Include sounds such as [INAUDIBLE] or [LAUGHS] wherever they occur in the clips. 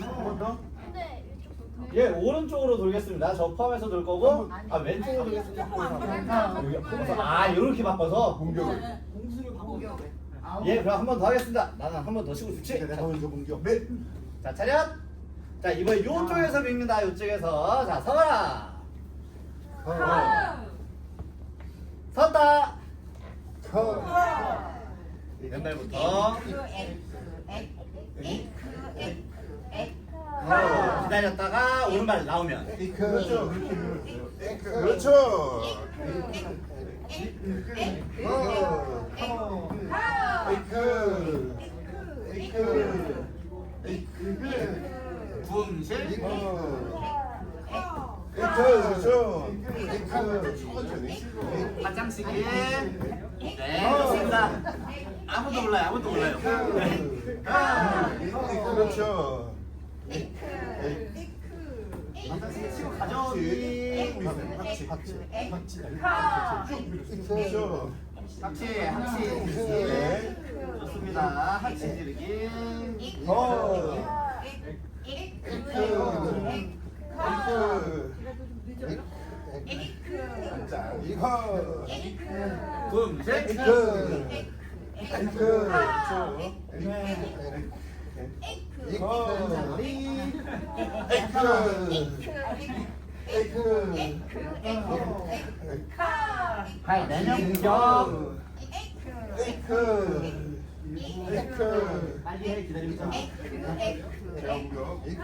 한번 더? 근데 이쪽부터. 예, 오른쪽으로 돌겠습니다. 저 포함해서 돌 거고, 아 왼쪽으로 돌겠습니다. 여기, 아 이렇게 바꿔서. 공격을. 공수를 공격. 예, 그럼 한 번 더 하겠습니다. 나는 한 번 더 치고 좋지. 내가 먼저 공격. 네. 자, 차렷. 자, 이번 요쪽에서 밉니다. 요쪽에서. 자, 서거라. 어. 섰다. 어. 기다렸다가 오른발 나오면. 이크. 그렇죠. 그렇죠. 어. 이크. 이크. 이크. 붐실. 어. 이크. 그렇죠. 이크. 화장시기. 네, 좋습니다. 아무도 몰라요. 아무도 몰라요. 이크. 그렇죠. 하치 하치 하치 쭉 하치 하치 네. 좋습니다 하치 지르기 어 에크 에크 자 이거 금색 에크 에크 에크 에크 에크 에크 이크. 발 내년 공격. 이크. 이크. 빨리 해 기다리고 있잖아. 이크.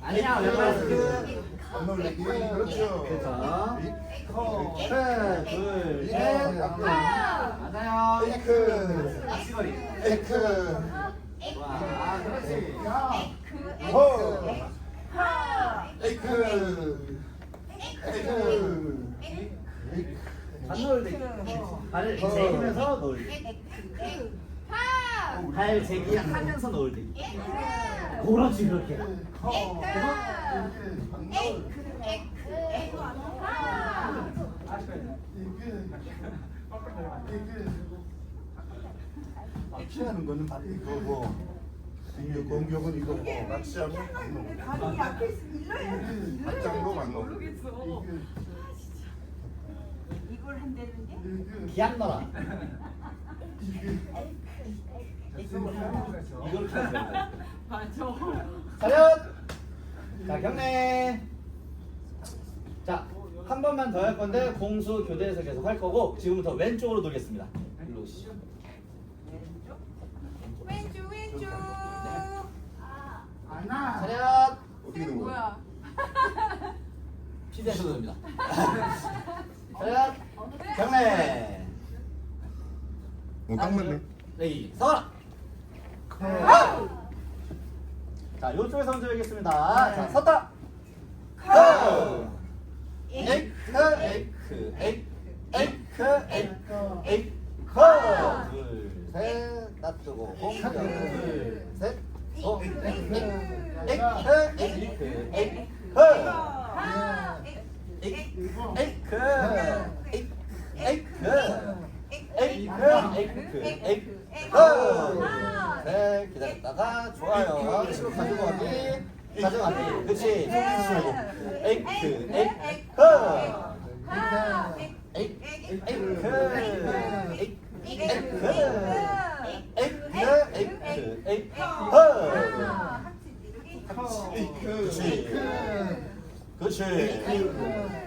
아니야 왼발 스크. 건널리기. 그렇죠. 그렇죠. 이크. 하나, 둘, 셋. 맞아요. 이크. 앞시거리. 이크. 와, 그렇지. 호. 이크. 이크. 발 놀대기. 발을 제기면서 놀대기. 발 제기하면서 놀대기. 그렇지 그렇게. 아, 피하는 거는 바로 이거고 이거 공격은 이거 고 낚시하면 다리 약해서 일러야지. 맞장구 맞노 모르겠어. 이걸 한다는데? 기약 넣어라. 이걸 켜야 맞아. 차렷! 자, 경례! 자, 한 번만 더 할 건데 공수 교대에서 계속 할 거고 지금부터 왼쪽으로 돌겠습니다. 일로 오시죠. 왼쪽 왼쪽. 차렷! 어떻게 된 거야? 뭐야? [LAUGHS] 피디하셔도 됩니다. [LAUGHS] 차렷! 경례! 딱 맞네 레이 서라! 자, 요쪽에서 먼저 하겠습니다. 자, 섰다! 고! 에이크, 에이크, 에이크, 에이크, 에이크, 에이크, 둘, 셋, 놔두고, 공격, 둘, 셋, 어? 네, 기다렸다가 좋아요. 치고 가져가기. 가져가기. 그치? 에이크, 에이크. 에이크, 에이크. 에이크. せーの。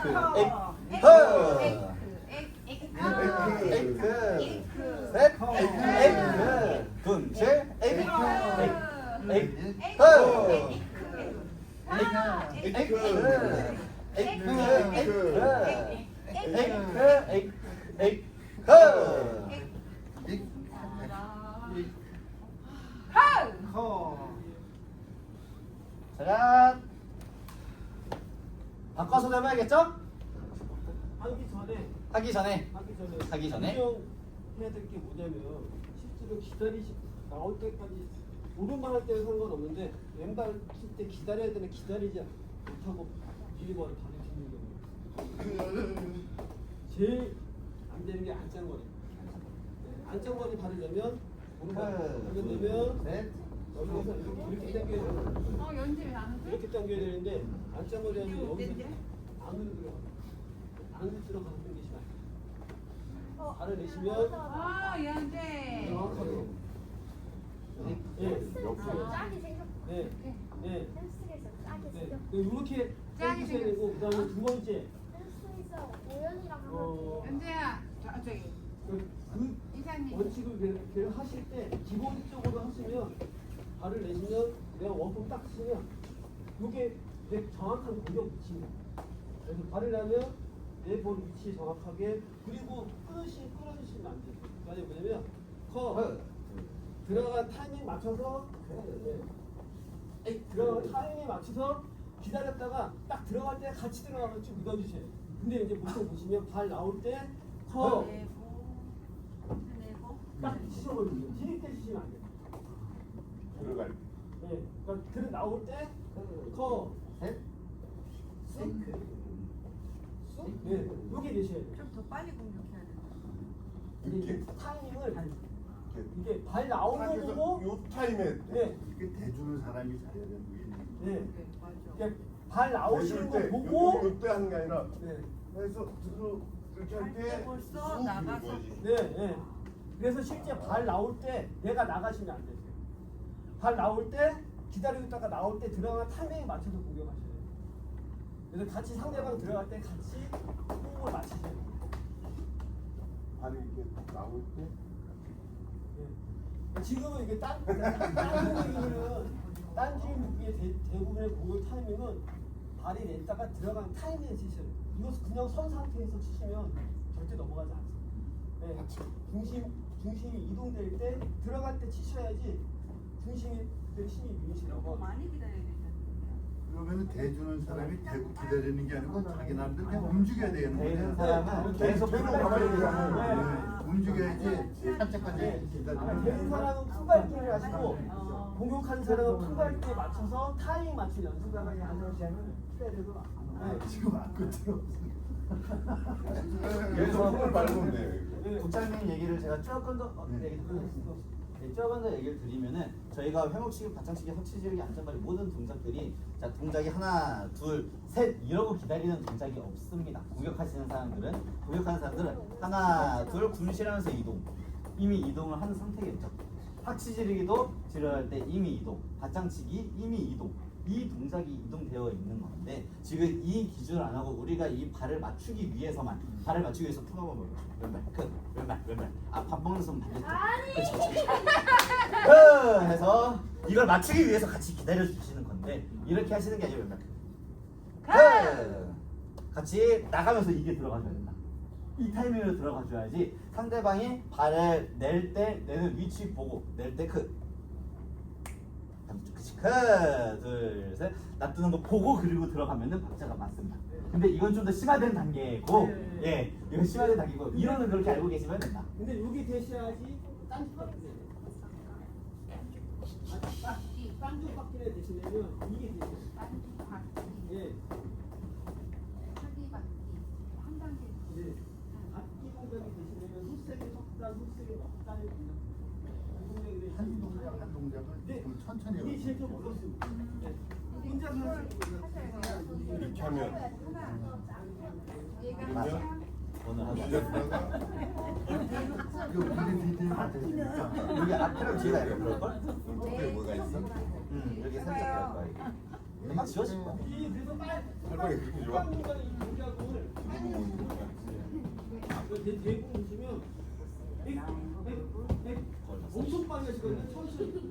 에크 에크 에크 분세 에크 에크 에크 에크 에크 에크 에크 바꿔서 해봐야겠죠? 하기 전에. 하기 전에. 하기 전에. 하기 전에? 해야 될 게 뭐냐면 실제로 기다리시 나올 때까지 오른발 할 때는 상관없는데 왼발 칠때 기다려야 되는 기다리지 못하고 밀리버를 받으시는 경우. 제일 안 되는 게 안짱거리. 네, 안짱거리 바르려면 오른발 하려면 셋 여기서 이렇게, 당겨야 돼요 어, 연지 왜안 돼? 이렇게 당겨야 되는데 안짱거리 하면 이거 여기서? 안으로 들어가 안으로 들어가서 안 돼요 발을 내시면 아, 연지. 정확하게 예, 짝이 생겼. 네, 네, 펜스에서 짝이 네. 생겼. 이렇게 짝이 해주셔야 되고 그 다음에 두 번째 펜스에서 우연이랑 하면 어, 연지야, 저, 저기. 그, 그 이사님. 원칙을 그- 그 하실 때 기본적으로 하시면 발을 내시면 내가 원품 딱 치면 이게 내 정확한 공격 위치입니다. 그래서 발을 내면 내 볼 위치 정확하게 그리고 끊으시 끊어주시면 안 돼요. 그게 뭐냐면 커 들어간 타이밍 맞춰서 네. 에이, 들어간 타이밍 맞춰서 기다렸다가 딱 들어갈 때 같이 들어가면 좀 믿어주세요. 근데 이제 보통 보시면 발 나올 때 커. 내고. 내고. 딱 치셔버리면 디립 때 치시면 안 돼요. 들어갈 네, 그러니까 들 나올 때 커, 셋. 쑥, 쑥, 네, 여기 내셔야 돼요. 좀 더 빨리 공격해야 돼. 이게 이렇게 타이밍을 이렇게 이게 발 나오는 거 그래서 보고 요 타임에 네, 이게 대주는 사람이 잘해야 되는 게 네, 네, 맞아. 이게 발 나오시는 거 때, 보고 요때 하는 게 아니라 네, 해서 들어 이렇게 할 할때 때 벌써 나가서. 네, 네. 그래서 실제 발 나올 때 내가 나가시면 안 되세요. 발 나올 때 기다리고 있다가 나올 때 들어간 타이밍에 맞춰서 공격하셔야 돼요. 그래서 같이 상대방 들어갈 때 같이 호흡을 맞추셔야 돼요. 발이 이렇게 나올 때 네. 지금은 이게 딴, 딴딴 무기의 대, 대부분의 공격 타이밍은 발이 냈다가 들어간 타이밍에 치셔야 돼요. 이것을 그냥 선 상태에서 치시면 절대 넘어가지 않습니다. 네. 중심, 중심이 이동될 때 들어갈 때 치셔야지 중심이 너무 밀리시라고. 많이 기다려야 된다는 그러면 대주는 사람이 대고 기다리는 게 아니고 자기 나름대로 그냥 움직여야 되는 되는 거예요. 사람은 네. 계속 계속 가만히. 네, 움직여야지 아, 기다리는 되는 사람은 풀발기를 하시고 어. 공격하는 사람은 풀발기에 맞춰서 타이밍 맞춘 연습을 하는 시간을 해야 되고. 네. 지금 안 끝으로 계속 손을 밟으면 돼요 네. 국장님 얘기를 제가 조금 더 어, 네. 얘기 듣겠습니다. 네, 조금 더 얘기를 드리면은 저희가 회목치기, 바창치기, 확치지르기, 안전발이 모든 동작들이 자 동작이 하나, 둘, 셋 이러고 기다리는 동작이 없습니다. 공격하시는 사람들은 공격하는 사람들은 하나, 둘 군실하면서 이동. 이미 이동을 한 상태겠죠. 확치지르기도 지르할 때 이미 이동, 바창치기 이미 이동. 이 동작이 이동되어 있는 건데 지금 이 기준을 안 하고 우리가 이 발을 맞추기 위해서만 발을 맞추기 위해서 풀어봐 봐 왼발 그 왼발 왼발. 아밥 먹는 손 반대쪽. 그 해서 이걸 맞추기 위해서 같이 기다려 주시는 건데 이렇게 하시는 게 아니라 왼발. 그 같이 나가면서 이게 들어가줘야 된다. 이 타이밍으로 들어가줘야지 상대방이 발을 낼 때 내는 위치 보고 낼때 그 그치 하나 둘셋 놔두는 거 보고 그리고 들어가면은 박자가 맞습니다 근데 이건 좀 더 심화된 단계고 네. 예 이건 심화된 단계고 이론은 그렇게 알고 계시면 된다 근데 여기 대셔야지 딴짓 바뀌네. 딴짓 바뀌네 대신에는 이게 되죠. 예. 예. 악기 공격이 되시면 흡색이 섞다, 흡색이 먹다의 공격. 이 공격이 한 되시면 동작 한 동작을 네. 좀 천천히 어렵습니다. 네. 이렇게 하면 오늘 밀렸다가 이거 우리 디테일 맞으니까 여기 앞이랑 뒤가 약간 그럴걸? 그때 뭐가 있어? 응 여기 살짝 그럴 거야 이게 막 지워질 거야 빨리 설명이 그렇게 좋아? 그 대- 대공 보시면 백, 백, 백, 엄청 빨리 하시거든요. 천천히.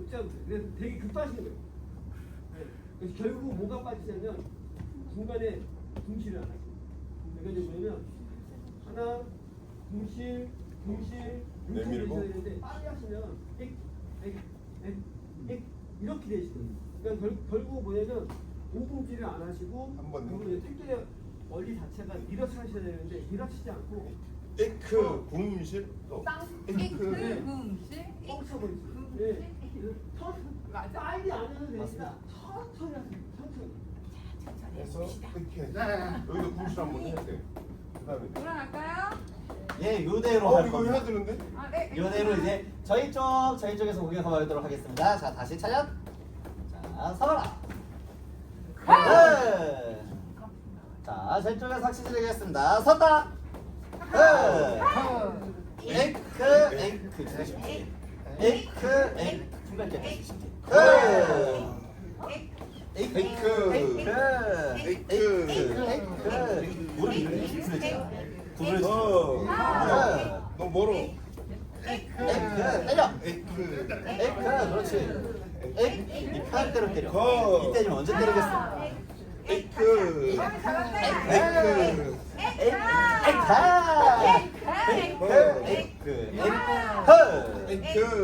이렇게 해야 되는데 되게 빨리 하세요. 네. 결국 뭐가 빠지냐면 중간에 둥실을 안 하세요. 그러니까 이제 뭐냐면 하나, 둥실, 둥실, 이렇게 내밀고? 빨리 하시면 엑, 엑, 엑, 엑 이렇게 되시거든요. 그러니까 결, 결국 뭐냐면 오분질을 안 하시고 한번 이제 뛰게 원리 자체가 밀어서 하셔야 되는데 밀어치지 않고 에크 또그 에크 금시 뻥 쳐버리세요. 예. 천, 맞아. 빨리 안 해도 되니까. 천천히 하세요. 천천히. 해서 이렇게 여기도 궁실 한번 해야 돼. 그다음에 돌아갈까요? 예, 요대로 어 할 이거 겁니다. 해야 되는데? 아, 네. 요대로 이제 저희 쪽 저희 쪽에서 공격해 보도록 하겠습니다. 자 다시 차렷. 자 서거라. 네. 자 저희 쪽에서 확실히 드리겠습니다. 섰다. 네. 에크 에크 주시면 에크 에크 중간까지 주시면 에크 에크 에크 에크 에크 무릎 이렇게 굽혀지죠. 굽혀 지죠. 어. 너 멀어. 에크 때려. 에크 에크 그렇지 에크 이 편할 대로 때려 거. 이 때리면 언제 때리겠어 에크 에크 에크 에크 에크 에크 에크 에크 에크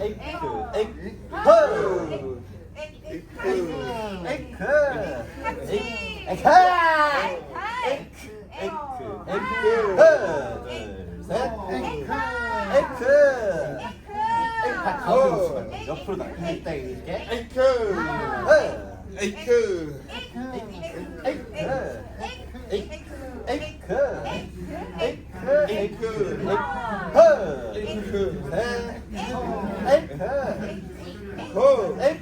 에크 에크 에크 옆으로 나 이따 이렇게 에크 에크 에크 에크 에크 에크 에크 에크 에크 에크 에크 거 에크 에크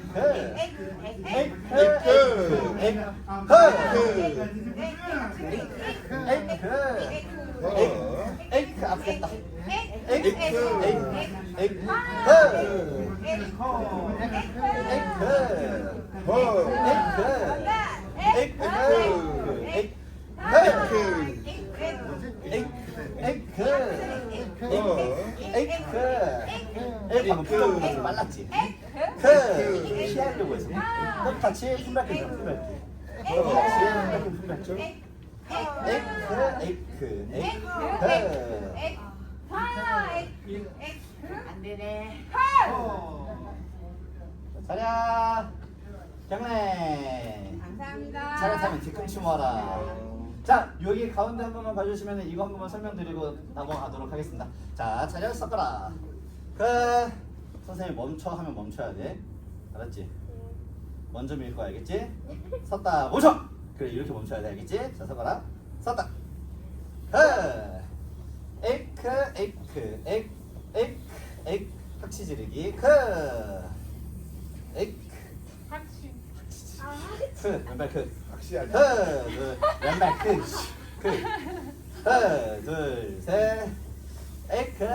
에크 말랐지? 에크 피하려고 해서 그럼 같이 풀발기죠 풀발기 그럼 같이 풀발기 풀발기 에크 에크 에크 에크 안 되네. 자랴 경례. 감사합니다. 차렷하면 뒤꿈치 모아라. 자 여기 가운데 한 번만 봐주시면 이거 한 번만 설명드리고 넘어가도록 하겠습니다. 자 차렷 섞어라. 그 선생님 멈춰 하면 멈춰야 돼. 알았지? 먼저 밀 거야 알겠지? 섰다. 멈춰! 그래 이렇게 멈춰야 돼. 알겠지? 자 섞어라. 섰다. 그 에크 에크 에크 에크 에크 확치 지르기 그 에크 확신. 크 왼발 크. 확실하지 하나 둘 왼발 크. 크. 하나 둘셋. 에크.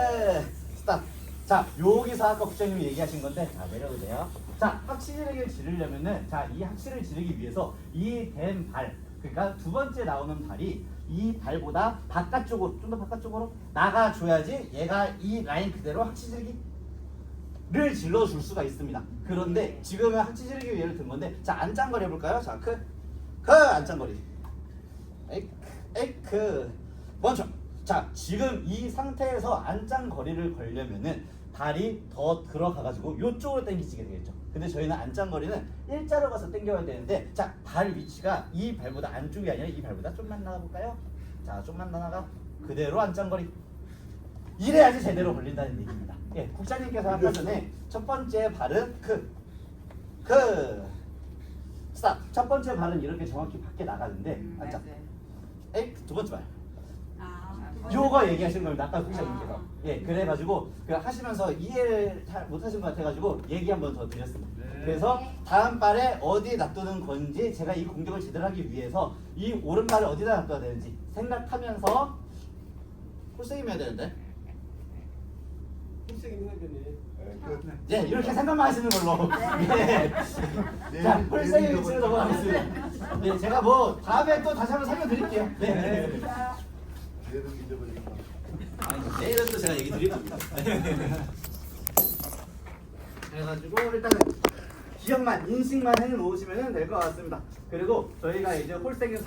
스탑. 자 여기서 아까 국장님이 얘기하신 건데 자 내려오세요. 자 확실하게 지르려면은 자이 확실을 지르기 위해서 이 된 발 그러니까 두 번째 나오는 발이 이 발보다 바깥쪽으로 좀 더 바깥쪽으로 나가줘야지 얘가 이 라인 그대로 확실히 지르기 를 질러줄 수가 있습니다. 그런데 지금은 학치 지르기 위해서 든 건데 자 안짱거리 해볼까요? 자 크, 크 안짱거리 에크 에크 멈춰 자 지금 이 상태에서 안짱거리를 걸려면은 발이 더 들어가가지고 이쪽으로 당기시게 되겠죠. 근데 저희는 안짱거리는 일자로 가서 당겨야 되는데 자 발 위치가 이 발보다 안쪽이 아니라 이 발보다 좀만 나가볼까요? 자 좀만 나가 그대로 안짱거리 이래야지 제대로 걸린다는 얘기입니다. 예, 국장님께서 아까 전에 첫 번째 발은 크, 크, 스탑. 첫 번째 발은 이렇게 정확히 밖에 나가는데 앉아. 에이, 두 번째 발. 아, 요거 얘기하시는 겁니다. 아까 국장님께서. 예, 그래가지고 그 하시면서 이해를 잘 못하신 것 같아가지고 얘기 한번 더 드렸습니다. 그래서 다음 발에 어디에 놔두는 건지 제가 이 공격을 제대로 하기 위해서 이 오른발을 어디다 놔둬야 되는지 생각하면서 홀세임해야 되는데 흰색이 있는 되네. 네, 그 예, 이렇게 생각만 하시는 걸로. 예. 자, 홀세임 위치로 넘어가겠습니다. 네, 제가 뭐 다음에 또 다시 한번 설명드릴게요. 네. 내일은 또 제가 얘기 드릴 겁니다. [LAUGHS] 그래가지고 일단은 기억만 인식만 해놓으시면 될 것 같습니다. 그리고 저희가 이제 홀생의 선